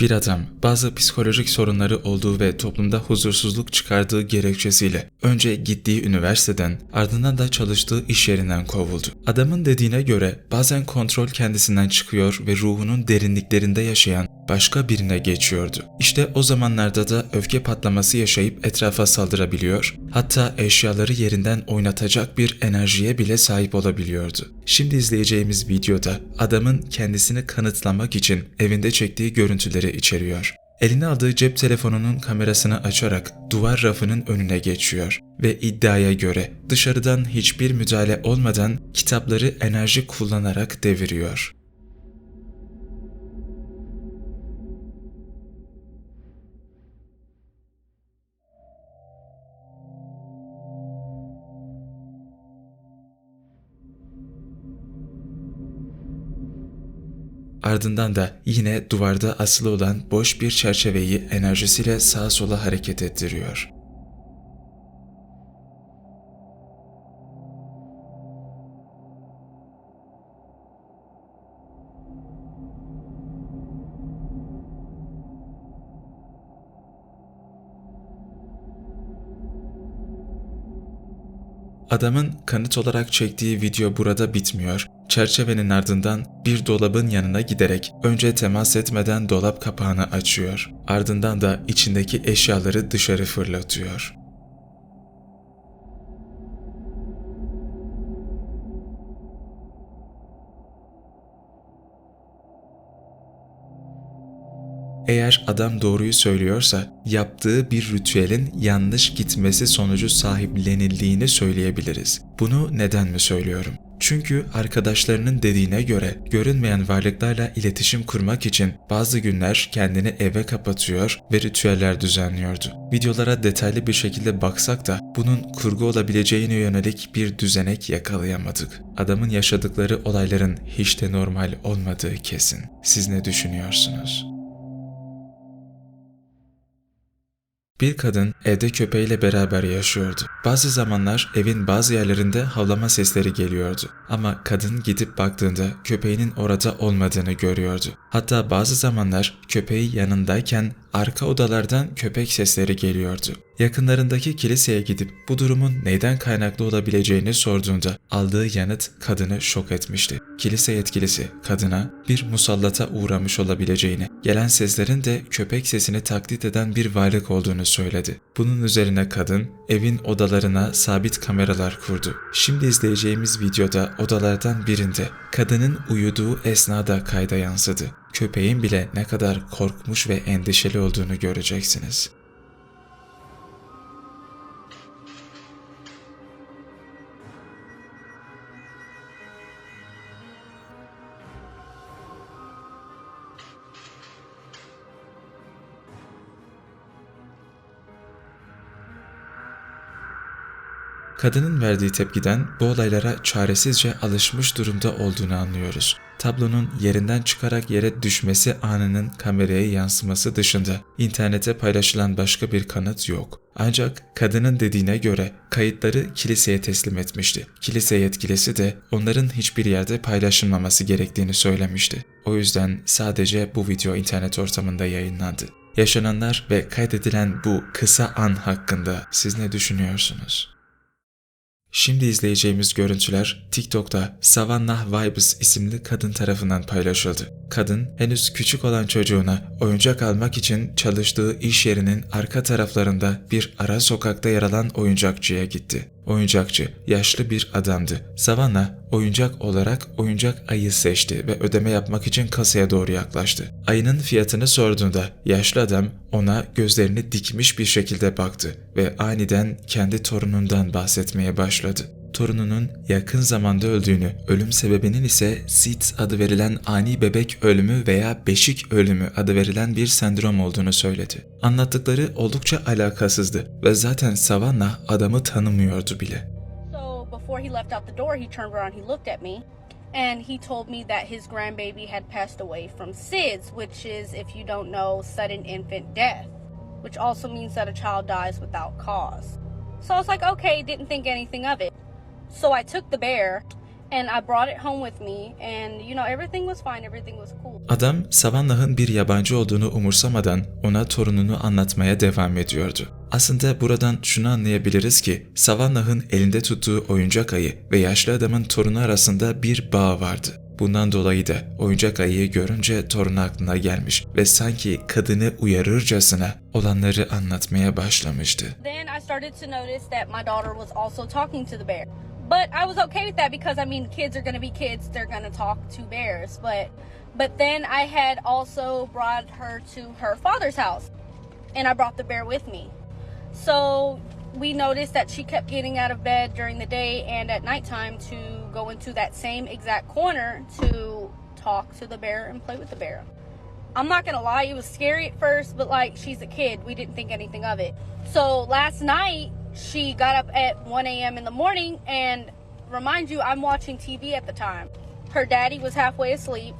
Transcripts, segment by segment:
Bir adam bazı psikolojik sorunları olduğu ve toplumda huzursuzluk çıkardığı gerekçesiyle önce gittiği üniversiteden ardından da çalıştığı iş yerinden kovuldu. Adamın dediğine göre bazen kontrol kendisinden çıkıyor ve ruhunun derinliklerinde yaşayan başka birine geçiyordu. İşte o zamanlarda da öfke patlaması yaşayıp etrafa saldırabiliyor, hatta eşyaları yerinden oynatacak bir enerjiye bile sahip olabiliyordu. Şimdi izleyeceğimiz videoda adamın kendisini kanıtlamak için evinde çektiği görüntüleri içeriyor. Eline aldığı cep telefonunun kamerasını açarak duvar rafının önüne geçiyor ve iddiaya göre dışarıdan hiçbir müdahale olmadan kitapları enerji kullanarak deviriyor. Ardından da yine duvarda asılı olan boş bir çerçeveyi enerjisiyle sağa sola hareket ettiriyor. Adamın kanıt olarak çektiği video burada bitmiyor. Çerçevenin ardından bir dolabın yanına giderek önce temas etmeden dolap kapağını açıyor. Ardından da içindeki eşyaları dışarı fırlatıyor. Eğer adam doğruyu söylüyorsa yaptığı bir ritüelin yanlış gitmesi sonucu sahiplenildiğini söyleyebiliriz. Bunu neden mi söylüyorum? Çünkü arkadaşlarının dediğine göre görünmeyen varlıklarla iletişim kurmak için bazı günler kendini eve kapatıyor ve ritüeller düzenliyordu. Videolara detaylı bir şekilde baksak da bunun kurgu olabileceğine yönelik bir düzenek yakalayamadık. Adamın yaşadıkları olayların hiç de normal olmadığı kesin. Siz ne düşünüyorsunuz? Bir kadın evde köpeğiyle beraber yaşıyordu. Bazı zamanlar evin bazı yerlerinde havlama sesleri geliyordu. Ama kadın gidip baktığında köpeğinin orada olmadığını görüyordu. Hatta bazı zamanlar köpeği yanındayken arka odalardan köpek sesleri geliyordu. Yakınlarındaki kiliseye gidip bu durumun neyden kaynaklı olabileceğini sorduğunda aldığı yanıt kadını şok etmişti. Kilise yetkilisi kadına bir musallata uğramış olabileceğini, gelen seslerin de köpek sesini taklit eden bir varlık olduğunu söyledi. Bunun üzerine kadın evin odalarına sabit kameralar kurdu. Şimdi izleyeceğimiz videoda odalardan birinde kadının uyuduğu esnada kayda yansıdı. Köpeğin bile ne kadar korkmuş ve endişeli olduğunu göreceksiniz. Kadının verdiği tepkiden bu olaylara çaresizce alışmış durumda olduğunu anlıyoruz. Tablonun yerinden çıkarak yere düşmesi anının kameraya yansıması dışında internete paylaşılan başka bir kanıt yok. Ancak kadının dediğine göre kayıtları kiliseye teslim etmişti. Kilise yetkilisi de onların hiçbir yerde paylaşılmaması gerektiğini söylemişti. O yüzden sadece bu video internet ortamında yayınlandı. Yaşananlar ve kaydedilen bu kısa an hakkında siz ne düşünüyorsunuz? Şimdi izleyeceğimiz görüntüler TikTok'ta Savannah Vibes isimli kadın tarafından paylaşıldı. Kadın henüz küçük olan çocuğuna oyuncak almak için çalıştığı iş yerinin arka taraflarında bir ara sokakta yer alan oyuncakçıya gitti. Oyuncakçı yaşlı bir adamdı. Savannah oyuncak olarak oyuncak ayı seçti ve ödeme yapmak için kasaya doğru yaklaştı. Ayının fiyatını sorduğunda yaşlı adam ona gözlerini dikmiş bir şekilde baktı ve aniden kendi torunundan bahsetmeye başladı torununun yakın zamanda öldüğünü, ölüm sebebinin ise SIDS adı verilen ani bebek ölümü veya beşik ölümü adı verilen bir sendrom olduğunu söyledi. Anlattıkları oldukça alakasızdı ve zaten Savannah adamı tanımıyordu bile. Before he left out the door, he turned around, he looked at me, and he told me that his grandbaby had passed away from SIDS, which is, if you don't know, sudden infant death, which also means that a child dies without cause. So I was like, okay, didn't think anything of it. So I took the bear And I brought it home with me, and you know, everything was fine, everything was cool. Adam Savannah'ın bir yabancı olduğunu umursamadan ona torununu anlatmaya devam ediyordu. Aslında buradan şunu anlayabiliriz ki Savannah'ın elinde tuttuğu oyuncak ayı ve yaşlı adamın torunu arasında bir bağ vardı. Bundan dolayı da oyuncak ayıyı görünce torunu aklına gelmiş ve sanki kadını uyarırcasına olanları anlatmaya başlamıştı. Then I started to notice that my daughter was also talking to the bear. But I was okay with that because I mean kids are gonna be kids, they're gonna talk to bears. But but then I had also brought her to her father's house and I brought the bear with me. So we noticed that she kept getting out of bed during the day and at nighttime to go into that same exact corner to talk to the bear and play with the bear. I'm not gonna lie, it was scary at first, but like she's a kid, we didn't think anything of it. So last night, she got up at 1 a.m. in the morning, and remind you, I'm watching TV at the time. Her daddy was halfway asleep,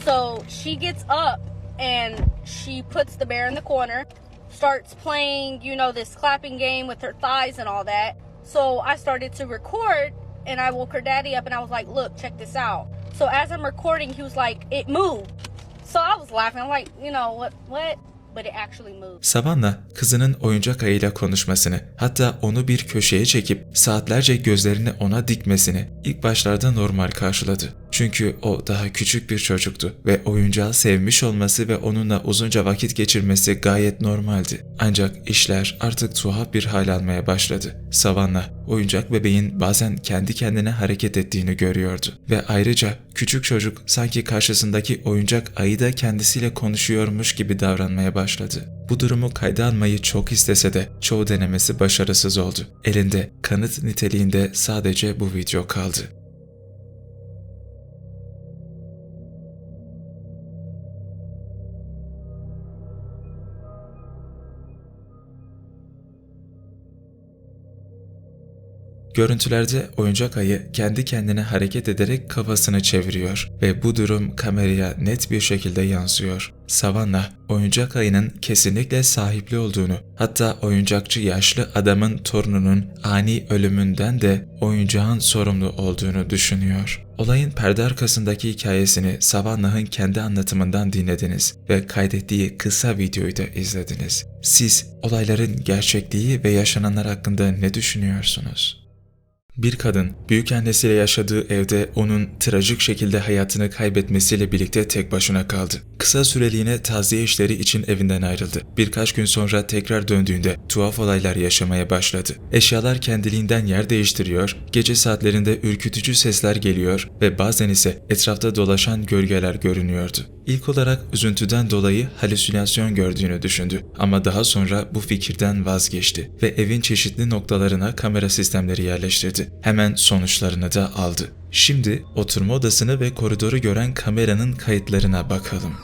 so she gets up and she puts the bear in the corner, starts playing, you know, this clapping game with her thighs and all that. So I started to record, and I woke her daddy up, and I was like, "Look, check this out." So as I'm recording, he was like, "It moved." So I was laughing. I'm like, you know what? What? Savannah kızının oyuncak ayıyla konuşmasını hatta onu bir köşeye çekip saatlerce gözlerini ona dikmesini ilk başlarda normal karşıladı. Çünkü o daha küçük bir çocuktu ve oyuncağı sevmiş olması ve onunla uzunca vakit geçirmesi gayet normaldi. Ancak işler artık tuhaf bir hal almaya başladı. Savannah oyuncak bebeğin bazen kendi kendine hareket ettiğini görüyordu ve ayrıca küçük çocuk sanki karşısındaki oyuncak ayı da kendisiyle konuşuyormuş gibi davranmaya başladı. Bu durumu kayda almayı çok istese de çoğu denemesi başarısız oldu. Elinde kanıt niteliğinde sadece bu video kaldı. Görüntülerde oyuncak ayı kendi kendine hareket ederek kafasını çeviriyor ve bu durum kameraya net bir şekilde yansıyor. Savannah, oyuncak ayının kesinlikle sahipli olduğunu, hatta oyuncakçı yaşlı adamın torununun ani ölümünden de oyuncağın sorumlu olduğunu düşünüyor. Olayın perde arkasındaki hikayesini Savannah'ın kendi anlatımından dinlediniz ve kaydettiği kısa videoyu da izlediniz. Siz olayların gerçekliği ve yaşananlar hakkında ne düşünüyorsunuz? Bir kadın, büyükannesiyle yaşadığı evde onun trajik şekilde hayatını kaybetmesiyle birlikte tek başına kaldı. Kısa süreliğine taziye işleri için evinden ayrıldı. Birkaç gün sonra tekrar döndüğünde tuhaf olaylar yaşamaya başladı. Eşyalar kendiliğinden yer değiştiriyor, gece saatlerinde ürkütücü sesler geliyor ve bazen ise etrafta dolaşan gölgeler görünüyordu. İlk olarak üzüntüden dolayı halüsinasyon gördüğünü düşündü ama daha sonra bu fikirden vazgeçti ve evin çeşitli noktalarına kamera sistemleri yerleştirdi. Hemen sonuçlarını da aldı. Şimdi oturma odasını ve koridoru gören kameranın kayıtlarına bakalım.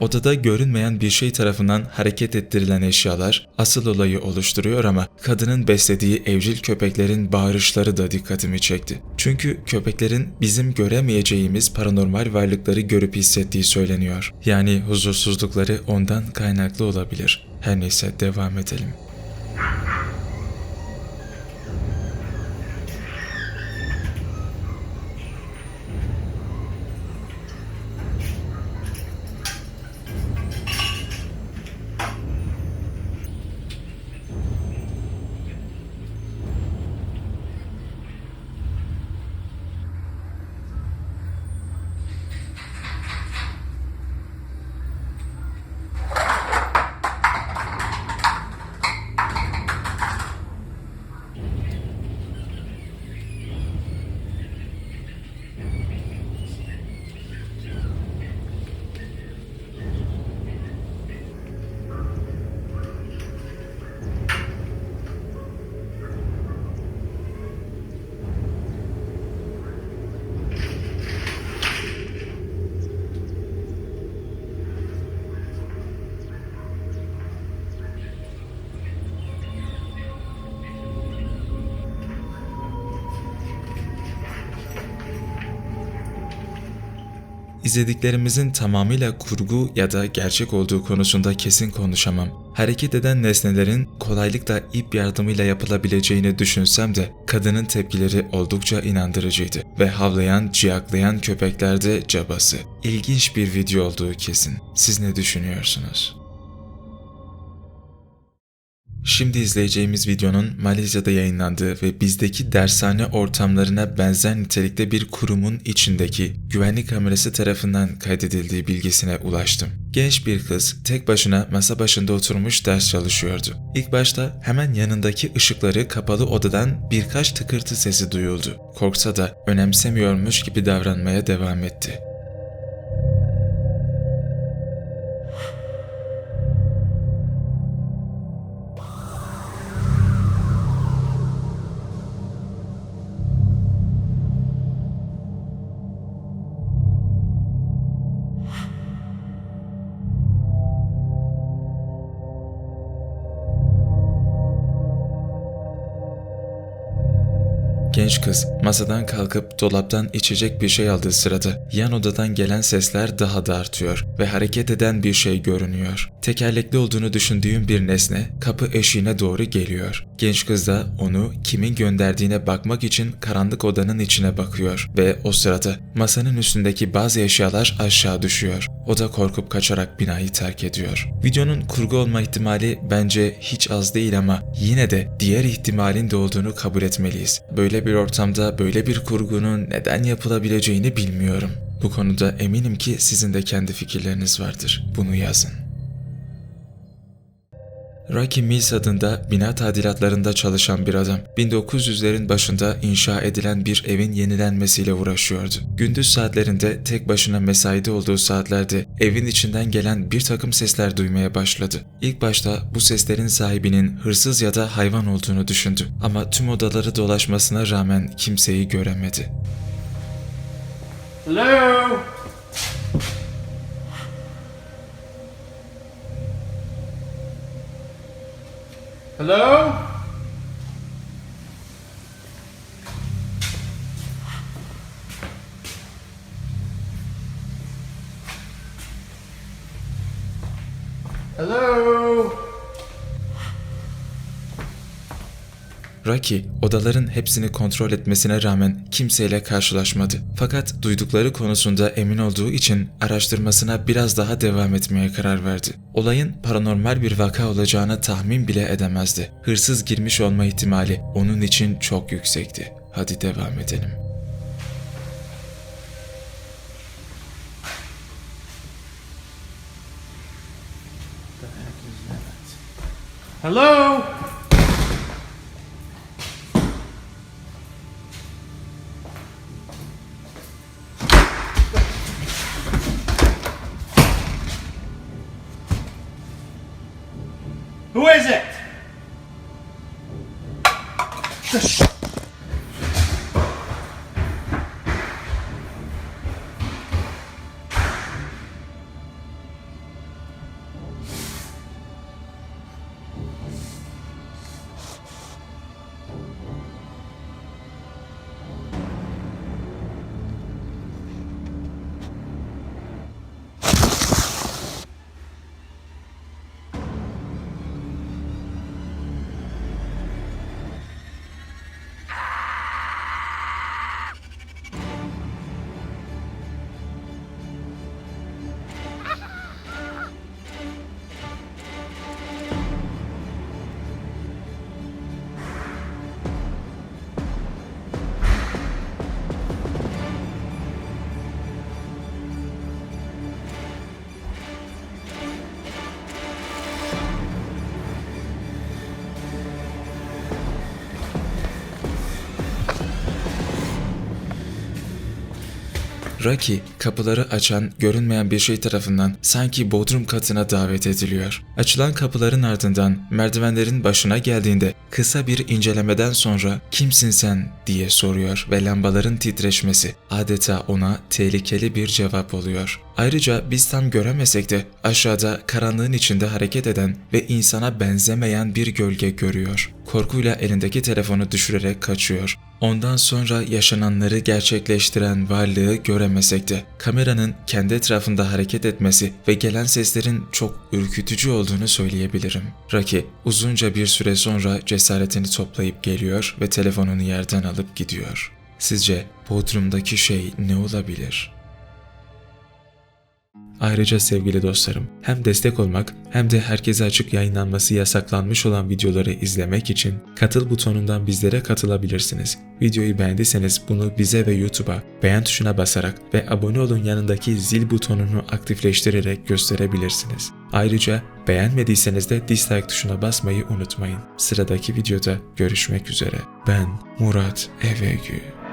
Odada görünmeyen bir şey tarafından hareket ettirilen eşyalar asıl olayı oluşturuyor ama kadının beslediği evcil köpeklerin bağırışları da dikkatimi çekti. Çünkü köpeklerin bizim göremeyeceğimiz paranormal varlıkları görüp hissettiği söyleniyor. Yani huzursuzlukları ondan kaynaklı olabilir. Her neyse devam edelim. İzlediklerimizin tamamıyla kurgu ya da gerçek olduğu konusunda kesin konuşamam. Hareket eden nesnelerin kolaylıkla ip yardımıyla yapılabileceğini düşünsem de kadının tepkileri oldukça inandırıcıydı ve havlayan, ciyaklayan köpekler de cabası. İlginç bir video olduğu kesin. Siz ne düşünüyorsunuz? Şimdi izleyeceğimiz videonun Malezya'da yayınlandığı ve bizdeki dershane ortamlarına benzer nitelikte bir kurumun içindeki güvenlik kamerası tarafından kaydedildiği bilgisine ulaştım. Genç bir kız tek başına masa başında oturmuş ders çalışıyordu. İlk başta hemen yanındaki ışıkları kapalı odadan birkaç tıkırtı sesi duyuldu. Korksa da önemsemiyormuş gibi davranmaya devam etti. Genç kız masadan kalkıp dolaptan içecek bir şey aldığı sırada yan odadan gelen sesler daha da artıyor ve hareket eden bir şey görünüyor. Tekerlekli olduğunu düşündüğüm bir nesne kapı eşiğine doğru geliyor. Genç kız da onu kimin gönderdiğine bakmak için karanlık odanın içine bakıyor ve o sırada masanın üstündeki bazı eşyalar aşağı düşüyor. O da korkup kaçarak binayı terk ediyor. Videonun kurgu olma ihtimali bence hiç az değil ama yine de diğer ihtimalin de olduğunu kabul etmeliyiz. Böyle bir ortamda böyle bir kurgunun neden yapılabileceğini bilmiyorum. Bu konuda eminim ki sizin de kendi fikirleriniz vardır. Bunu yazın. Rocky Mills adında bina tadilatlarında çalışan bir adam. 1900'lerin başında inşa edilen bir evin yenilenmesiyle uğraşıyordu. Gündüz saatlerinde tek başına mesaide olduğu saatlerde evin içinden gelen bir takım sesler duymaya başladı. İlk başta bu seslerin sahibinin hırsız ya da hayvan olduğunu düşündü. Ama tüm odaları dolaşmasına rağmen kimseyi göremedi. Hello? Hello? Hello? Rocky odaların hepsini kontrol etmesine rağmen kimseyle karşılaşmadı. Fakat duydukları konusunda emin olduğu için araştırmasına biraz daha devam etmeye karar verdi. Olayın paranormal bir vaka olacağını tahmin bile edemezdi. Hırsız girmiş olma ihtimali onun için çok yüksekti. Hadi devam edelim. Hello? Shush. Rocky kapıları açan görünmeyen bir şey tarafından sanki bodrum katına davet ediliyor. Açılan kapıların ardından merdivenlerin başına geldiğinde kısa bir incelemeden sonra kimsin sen diye soruyor ve lambaların titreşmesi adeta ona tehlikeli bir cevap oluyor. Ayrıca biz tam göremesek de aşağıda karanlığın içinde hareket eden ve insana benzemeyen bir gölge görüyor. korkuyla elindeki telefonu düşürerek kaçıyor. Ondan sonra yaşananları gerçekleştiren varlığı göremesek de kameranın kendi etrafında hareket etmesi ve gelen seslerin çok ürkütücü olduğunu söyleyebilirim. Rocky uzunca bir süre sonra cesaretini toplayıp geliyor ve telefonunu yerden alıp gidiyor. Sizce Bodrum'daki şey ne olabilir? Ayrıca sevgili dostlarım, hem destek olmak hem de herkese açık yayınlanması yasaklanmış olan videoları izlemek için katıl butonundan bizlere katılabilirsiniz. Videoyu beğendiyseniz bunu bize ve YouTube'a beğen tuşuna basarak ve abone olun yanındaki zil butonunu aktifleştirerek gösterebilirsiniz. Ayrıca beğenmediyseniz de dislike tuşuna basmayı unutmayın. Sıradaki videoda görüşmek üzere. Ben Murat Evegü.